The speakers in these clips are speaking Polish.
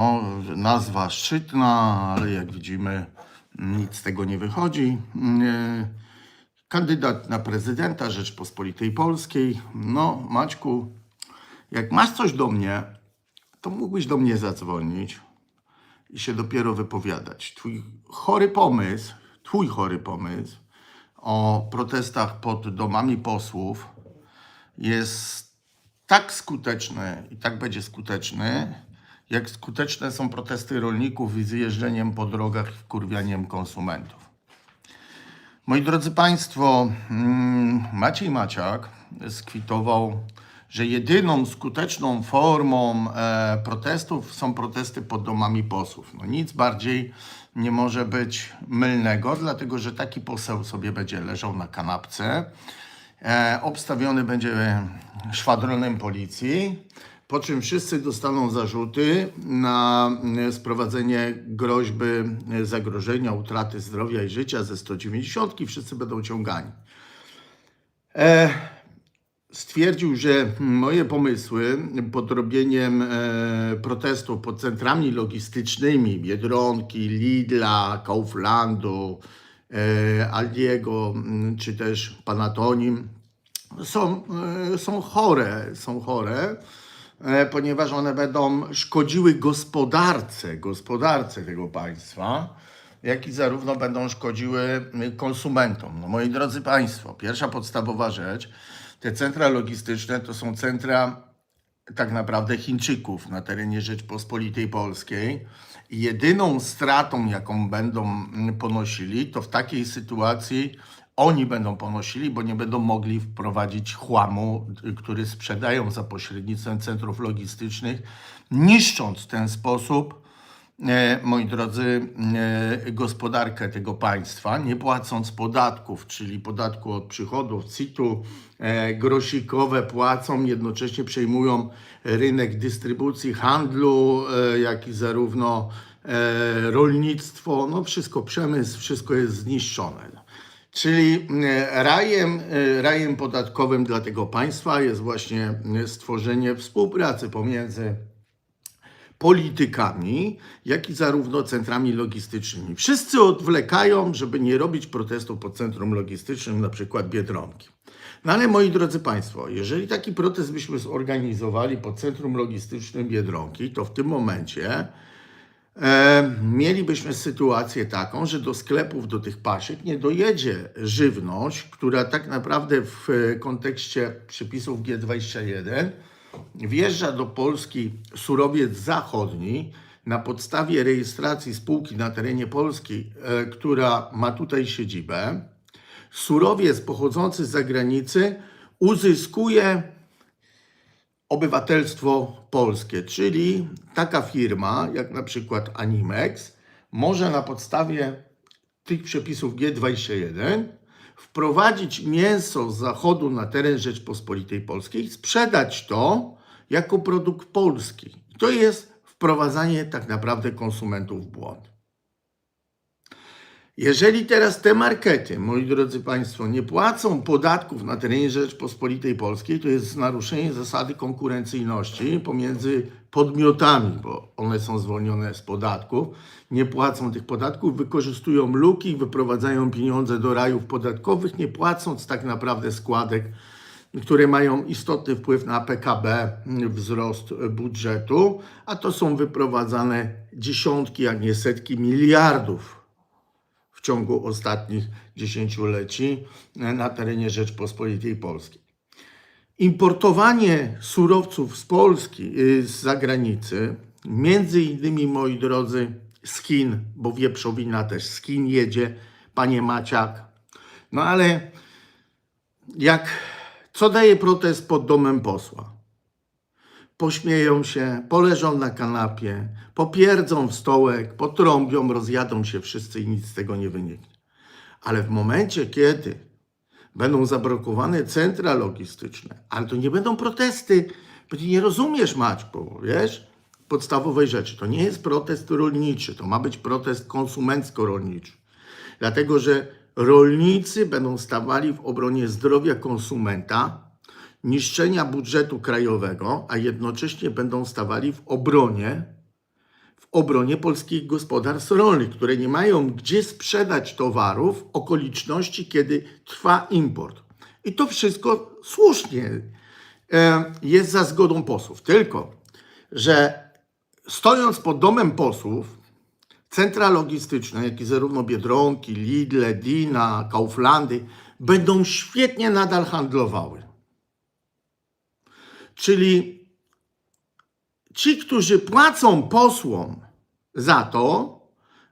O, nazwa szczytna, ale jak widzimy, nic z tego nie wychodzi. Kandydat na prezydenta Rzeczpospolitej Polskiej. No, Maćku, jak masz coś do mnie, to mógłbyś do mnie zadzwonić i się dopiero wypowiadać. Twój chory pomysł, twój chory pomysł o protestach pod domami posłów jest tak skuteczny i tak będzie skuteczny, jak skuteczne są protesty rolników z jeżdżeniem po drogach i wkurwianiem konsumentów. Moi drodzy Państwo, mm, Maciej Maciak skwitował, że jedyną skuteczną formą e, protestów są protesty pod domami posłów. No nic bardziej nie może być mylnego, dlatego że taki poseł sobie będzie leżał na kanapce, e, obstawiony będzie szwadronem policji, po czym wszyscy dostaną zarzuty na e, sprowadzenie groźby e, zagrożenia, utraty zdrowia i życia ze 190, wszyscy będą ciągani. E, stwierdził, że moje pomysły pod robieniem e, protestów pod centrami logistycznymi Biedronki, Lidla, Kauflandu, e, Aldiego czy też Panatonim są, e, są chore, są chore, ponieważ one będą szkodziły gospodarce, gospodarce tego państwa, jak i zarówno będą szkodziły y, konsumentom. No, moi drodzy Państwo, pierwsza podstawowa rzecz, te centra logistyczne to są centra tak naprawdę Chińczyków na terenie Rzeczpospolitej Polskiej. Jedyną stratą, jaką będą mm, ponosili, to w takiej sytuacji oni będą ponosili, bo nie będą mogli wprowadzić chłamu, który sprzedają za pośrednictwem centrów logistycznych, niszcząc w ten sposób, e, moi drodzy, e, gospodarkę tego państwa, nie płacąc podatków, czyli podatku od przychodów, CIT-u, e, grosikowe płacą, jednocześnie przejmują rynek dystrybucji, handlu, jak i zarówno rolnictwo, no wszystko, przemysł, wszystko jest zniszczone. Czyli e, rajem, e, rajem podatkowym dla tego państwa jest właśnie e, stworzenie współpracy pomiędzy politykami, jak i zarówno centrami logistycznymi. Wszyscy odwlekają, żeby nie robić protestu pod centrum logistycznym, na przykład Biedronki. No ale moi drodzy Państwo, jeżeli taki protest byśmy zorganizowali pod centrum logistycznym Biedronki, to w tym momencie e, mielibyśmy sytuację taką, że do sklepów, do tych pasiek nie dojedzie żywność, która tak naprawdę w e, kontekście przepisów G21 wjeżdża do Polski surowiec zachodni na podstawie rejestracji spółki na terenie Polski, e, która ma tutaj siedzibę. Surowiec pochodzący z zagranicy uzyskuje obywatelstwo polskie, czyli taka firma jak na przykład Animex może na podstawie tych przepisów G21 wprowadzić mięso z zachodu na teren Rzeczpospolitej Polskiej i sprzedać to jako produkt polski. To jest wprowadzanie tak naprawdę konsumentów w błąd. Jeżeli teraz te markety, moi drodzy Państwo, nie płacą podatków na terenie Rzeczpospolitej Polskiej, to jest naruszenie zasady konkurencyjności pomiędzy podmiotami, bo one są zwolnione z podatków, nie płacą tych podatków, wykorzystują luki, wyprowadzają pieniądze do rajów podatkowych, nie płacąc tak naprawdę składek, które mają istotny wpływ na PKB, wzrost budżetu, a to są wyprowadzane dziesiątki, jak nie setki miliardów w ciągu ostatnich dziesięcioleci na terenie Rzeczpospolitej Polskiej. Importowanie surowców z Polski, y, z zagranicy, między innymi, moi drodzy, z Chin, bo wieprzowina też z Chin jedzie, panie Maciak. No ale jak, co daje protest pod domem posła? Pośmieją się, poleżą na kanapie, popierdzą w stołek, potrąbią, rozjadą się wszyscy i nic z tego nie wyniknie. Ale w momencie, kiedy będą zablokowane centra logistyczne, ale to nie będą protesty, bo ty nie rozumiesz, Maćku, wiesz, podstawowej rzeczy. To nie jest protest rolniczy, to ma być protest konsumencko-rolniczy. Dlatego, że rolnicy będą stawali w obronie zdrowia konsumenta, niszczenia budżetu krajowego, a jednocześnie będą stawali w obronie w obronie polskich gospodarstw rolnych, które nie mają gdzie sprzedać towarów w okoliczności, kiedy trwa import. I to wszystko słusznie e, jest za zgodą posłów. Tylko, że stojąc pod domem posłów, centra logistyczne, jak i zarówno Biedronki, Lidle, Dina, Kauflandy, będą świetnie nadal handlowały. Czyli ci, którzy płacą posłom za to,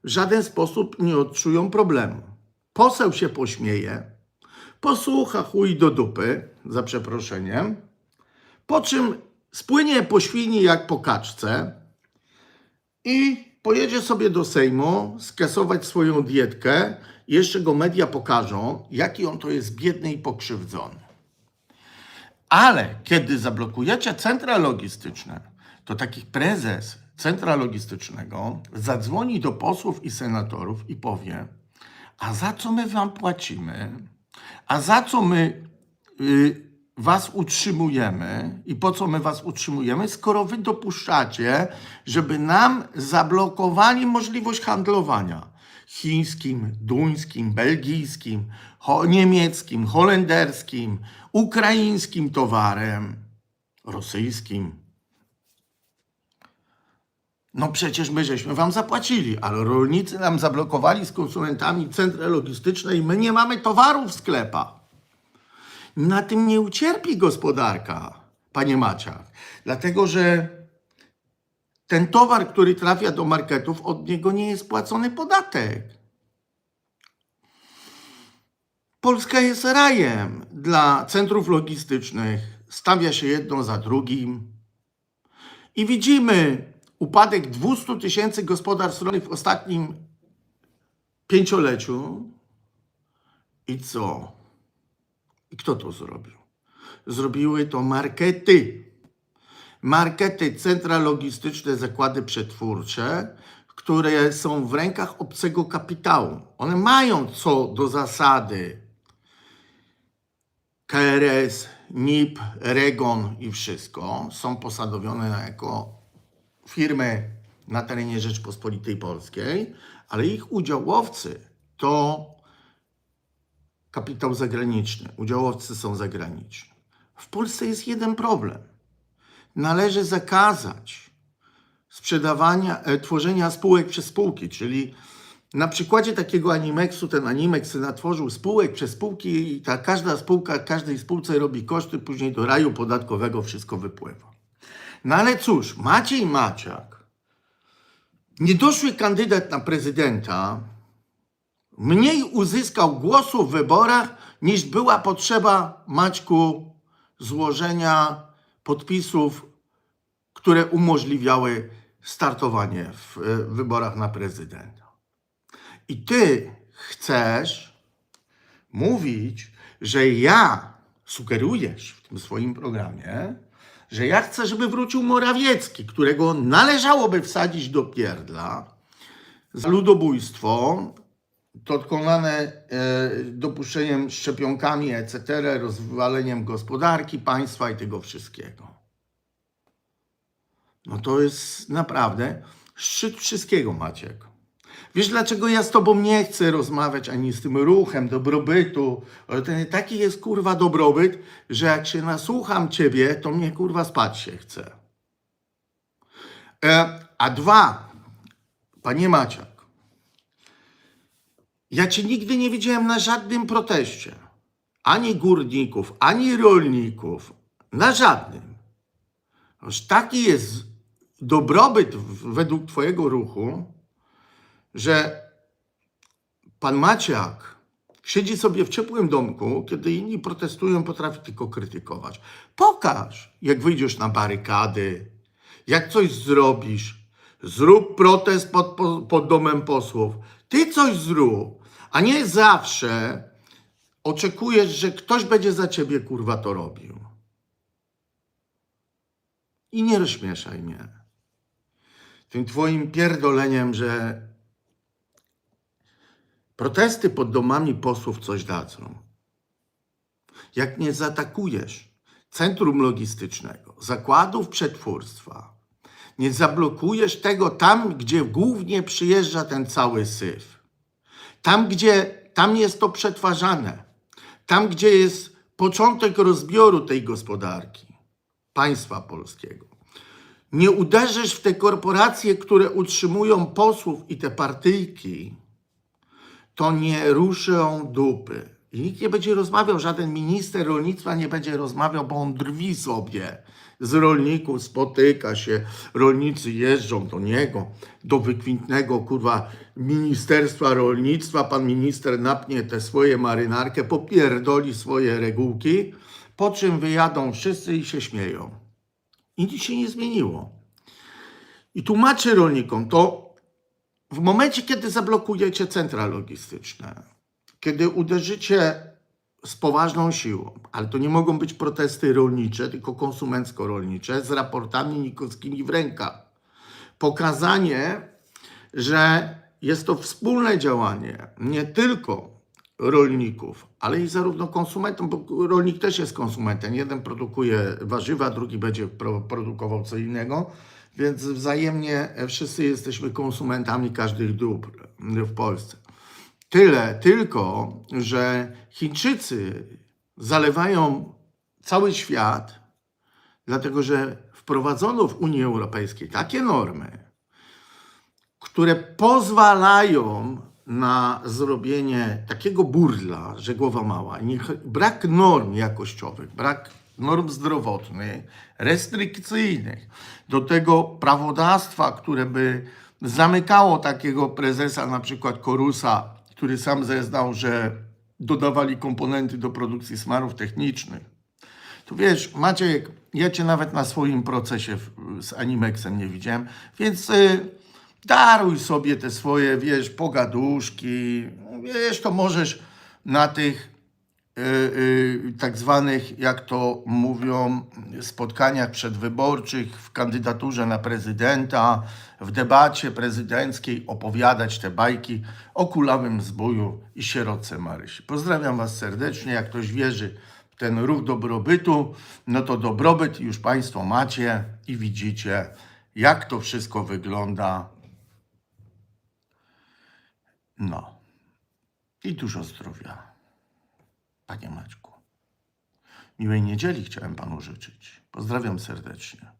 w żaden sposób nie odczują problemu. Poseł się pośmieje, posłucha chuj do dupy, za przeproszeniem, po czym spłynie po świni jak po kaczce i pojedzie sobie do Sejmu skasować swoją dietkę. Jeszcze go media pokażą, jaki on to jest biedny i pokrzywdzony. Ale kiedy zablokujecie centra logistyczne, to taki prezes centra logistycznego zadzwoni do posłów i senatorów i powie: A za co my wam płacimy? A za co my y, was utrzymujemy i po co my was utrzymujemy, skoro wy dopuszczacie, żeby nam zablokowali możliwość handlowania chińskim, duńskim, belgijskim, ho- niemieckim, holenderskim, ukraińskim towarem, rosyjskim. No przecież my żeśmy wam zapłacili, ale rolnicy nam zablokowali z konsumentami centra logistyczne i my nie mamy towarów w sklepach. Na tym nie ucierpi gospodarka, panie Maciak, dlatego że ten towar, który trafia do marketów, od niego nie jest płacony podatek. Polska jest rajem dla centrów logistycznych. Stawia się jedno za drugim. I widzimy upadek 200 tysięcy gospodarstw rolnych w ostatnim pięcioleciu. I co? I kto to zrobił? Zrobiły to markety. Markety, centra logistyczne, zakłady przetwórcze, które są w rękach obcego kapitału. One mają co do zasady KRS, NIP, REGON i wszystko. Są posadowione jako firmy na terenie Rzeczpospolitej Polskiej, ale ich udziałowcy to kapitał zagraniczny. Udziałowcy są zagraniczni. W Polsce jest jeden problem. Należy zakazać sprzedawania, e, tworzenia spółek przez spółki, czyli na przykładzie takiego Animexu, ten Animex natworzył spółek przez spółki i ta każda spółka każdej spółce robi koszty, później do raju podatkowego wszystko wypływa. No ale cóż, Maciej Maciak, niedoszły kandydat na prezydenta, mniej uzyskał głosów w wyborach, niż była potrzeba Maćku złożenia podpisów, które umożliwiały startowanie w e, wyborach na prezydenta. I ty chcesz mówić, że ja sugerujesz w tym swoim programie, że ja chcę, żeby wrócił Morawiecki, którego należałoby wsadzić do pierdla za ludobójstwo, dokonane e, dopuszczeniem szczepionkami, etc., rozwaleniem gospodarki, państwa i tego wszystkiego. No to jest naprawdę szczyt wszystkiego, Maciek. Wiesz, dlaczego ja z tobą nie chcę rozmawiać ani z tym ruchem dobrobytu? Ten taki jest kurwa dobrobyt, że jak się nasłucham ciebie, to mnie kurwa spać się chce. E, a dwa, panie Maciak, ja cię nigdy nie widziałem na żadnym proteście. Ani górników, ani rolników. Na żadnym. Aż taki jest dobrobyt według twojego ruchu, że pan Maciak siedzi sobie w ciepłym domku, kiedy inni protestują, potrafi tylko krytykować. Pokaż, jak wyjdziesz na barykady, jak coś zrobisz. Zrób protest pod, pod domem posłów. Ty coś zrób, a nie zawsze oczekujesz, że ktoś będzie za ciebie kurwa to robił. I nie rozśmieszaj mnie tym twoim pierdoleniem, że protesty pod domami posłów coś dadzą. Jak nie zaatakujesz centrum logistycznego, zakładów przetwórstwa, nie zablokujesz tego tam, gdzie głównie przyjeżdża ten cały syf. Tam, gdzie tam jest to przetwarzane. Tam, gdzie jest początek rozbioru tej gospodarki państwa polskiego. Nie uderzysz w te korporacje, które utrzymują posłów i te partyjki, to nie ruszą dupy. I nikt nie będzie rozmawiał, żaden minister rolnictwa nie będzie rozmawiał, bo on drwi sobie z rolników, spotyka się, rolnicy jeżdżą do niego, do wykwintnego, kurwa, Ministerstwa Rolnictwa, pan minister napnie te swoje marynarkę, popierdoli swoje regułki, po czym wyjadą wszyscy i się śmieją. I nic się nie zmieniło. I tłumaczę rolnikom, to w momencie, kiedy zablokujecie centra logistyczne, kiedy uderzycie z poważną siłą, ale to nie mogą być protesty rolnicze, tylko konsumencko-rolnicze, z raportami nikowskimi w rękach. Pokazanie, że jest to wspólne działanie nie tylko rolników, ale i zarówno konsumentów, bo rolnik też jest konsumentem. Jeden produkuje warzywa, drugi będzie pro, produkował co innego, więc wzajemnie wszyscy jesteśmy konsumentami każdych dóbr w Polsce. Tyle tylko, że Chińczycy zalewają cały świat, dlatego że wprowadzono w Unii Europejskiej takie normy, które pozwalają na zrobienie takiego burdla, że głowa mała. Brak norm jakościowych, brak norm zdrowotnych, restrykcyjnych, do tego prawodawstwa, które by zamykało takiego prezesa, na przykład Korusa, który sam zeznał, że dodawali komponenty do produkcji smarów technicznych. Tu wiesz, Maciek, ja cię nawet na swoim procesie z Animexem nie widziałem, więc y, daruj sobie te swoje, wiesz, pogaduszki. Wiesz, to możesz na tych tak zwanych, jak to mówią, spotkaniach przedwyborczych, w kandydaturze na prezydenta, w debacie prezydenckiej opowiadać te bajki o kulawym zboju i sierotce Marysi. Pozdrawiam Was serdecznie. Jak ktoś wierzy w ten ruch dobrobytu, no to dobrobyt już Państwo macie i widzicie, jak to wszystko wygląda. No. I dużo zdrowia. Panie Maćku. Miłej niedzieli chciałem panu życzyć. Pozdrawiam serdecznie.